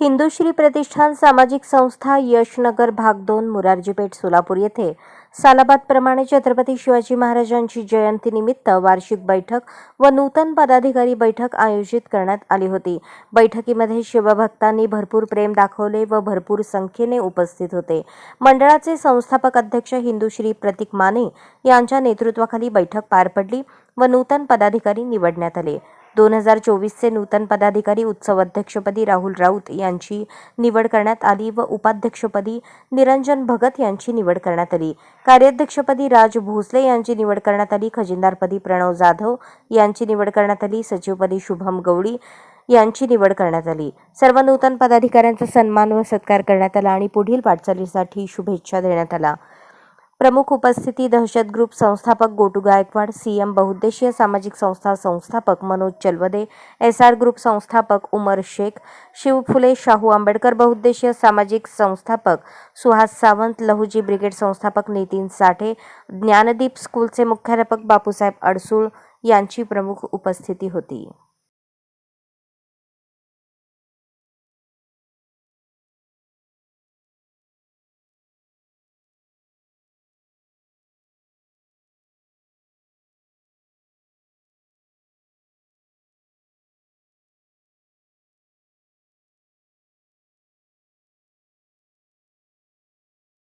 हिंदूश्री प्रतिष्ठान सामाजिक संस्था यशनगर भाग दोन मुरारजीपेठ सोलापूर येथे सालाबादप्रमाणे छत्रपती शिवाजी महाराजांची जयंतीनिमित्त वार्षिक बैठक व नूतन पदाधिकारी बैठक आयोजित करण्यात आली होती. बैठकीमध्ये शिवभक्तांनी भरपूर प्रेम दाखवले व भरपूर संख्येने उपस्थित होते. मंडळाचे संस्थापक अध्यक्ष हिंदूश्री प्रतीक माने यांच्या नेतृत्वाखाली बैठक पार पडली व नूतन पदाधिकारी निवडण्यात आले. दोन हजार चोवीसचे नूतन पदाधिकारी उत्सव अध्यक्षपदी राहुल राऊत यांची निवड करण्यात आली व उपाध्यक्षपदी निरंजन भगत यांची निवड करण्यात आली. कार्याध्यक्षपदी राज भोसले यांची निवड करण्यात आली. खजिनदारपदी प्रणव जाधव यांची निवड करण्यात आली. सचिवपदी शुभम गवळी यांची निवड करण्यात आली. सर्व नूतन पदाधिकाऱ्यांचा सन्मान व सत्कार करण्यात आला आणि पुढील वाटचालीसाठी शुभेच्छा देण्यात आला प्रमुख उपस्थिती दहशत ग्रुप संस्थापक गोटू गायकवाड सीएम बहुउद्देशीय सामाजिक संस्था संस्थापक Manoj Chalwade S R group संस्थापक उमर शेख शिव फुले शाहू आंबेडकर बहुउद्देशीय सामाजिक संस्थापक सुहास सावंत लहुजी ब्रिगेड संस्थापक नितीन साठे ज्ञानदीप स्कूलचे मुख्याध्यापक बापूसाहेब अडसूळ यांची प्रमुख उपस्थिती होती.